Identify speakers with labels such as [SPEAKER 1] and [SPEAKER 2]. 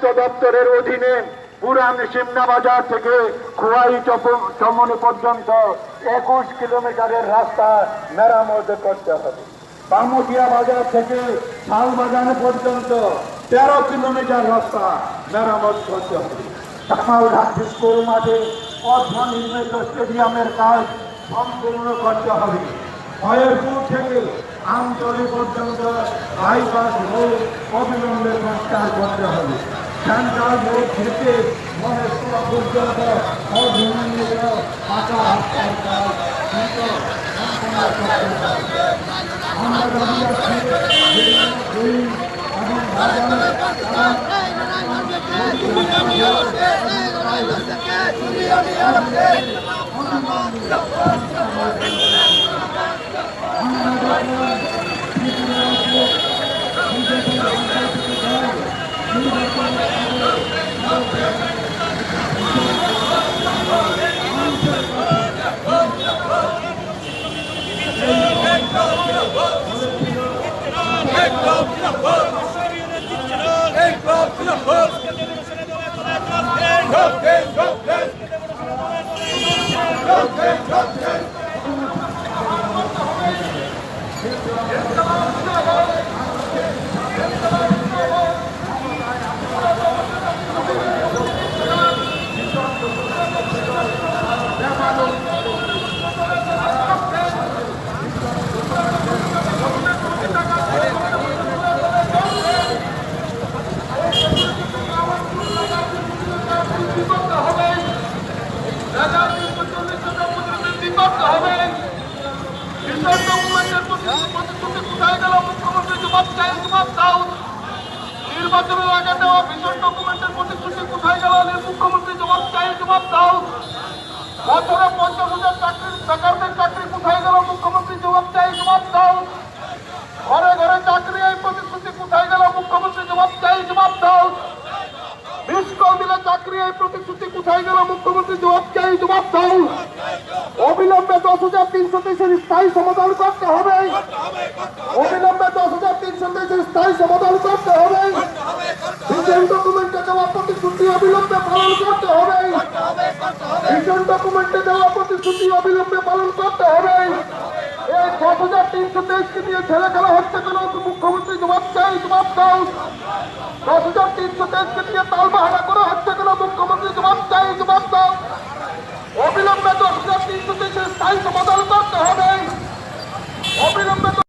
[SPEAKER 1] পূর্ত দপ্তরের অধীনে পুরান সিমনা বাজার থেকে খোয়াই চমনি পর্যন্ত একুশ কিলোমিটারের রাস্তা মেরামত করতে হবে। বামুটিয়া বাজার থেকে শালবাগান পর্যন্ত তেরো কিলোমিটার রাস্তা মেরামত করতে হবে। কামালঘাট স্কুল মাঠে অর্ধ স্টেডিয়ামের কাজ সম্পূর্ণ করতে হবে। ভয়েরপুর থেকে আমতলি পর্যন্ত বাইপাস রোড অবিলম্বে সংস্কার করতে হবে। দ্রুত সম্পন্ন করতে হবে আমরা দাবি রাখছি বিভিন্ন দুই এবং Go, go, go, go! বাজারের
[SPEAKER 2] নির্বাচনের আগে দেওয়া ভীষণ ডকুমেন্টের প্রতিশ্রুতি কোথায় গেল? মুখ্যমন্ত্রী জবাব চাই জবাব দাও বছরে পঞ্চাশ হাজার চাকরি বেকারদের চাকরি কোথায় গেল মুখ্যমন্ত্রী জবাব চাই জবাব দাও ঘরে ঘরে চাকরি এই প্রতিশ্রুতি কোথায় গেল মুখ্যমন্ত্রী জবাব চাই জবাব দাও দিলে চাকরি এই প্রতিশ্রুতি কোথায় গেল? মুখ্যমন্ত্রী জবাব চাই, জবাব অবিলম্বে দশ হাজার তিনশো তেইশের স্থায়ী সমাধান করতে হবে। অবিলম্বে দশ হাজার তিনশো তেইশের স্থায়ী সমাধান করতে হবে। ভিজন ডকুমেন্টে দেওয়া প্রতিশ্রুতি অবিলম্বে পালন করতে হবে। ভিজন ডকুমেন্টে দেওয়া প্রতিশ্রুতি অবিলম্বে পালন করতে হবে। এই দশ হাজার তিনশো তেইশকে নিয়ে ছেলে খেলা হচ্ছে মুখ্যমন্ত্রী জবাব চাই, জবাব দাও তাই সমাধান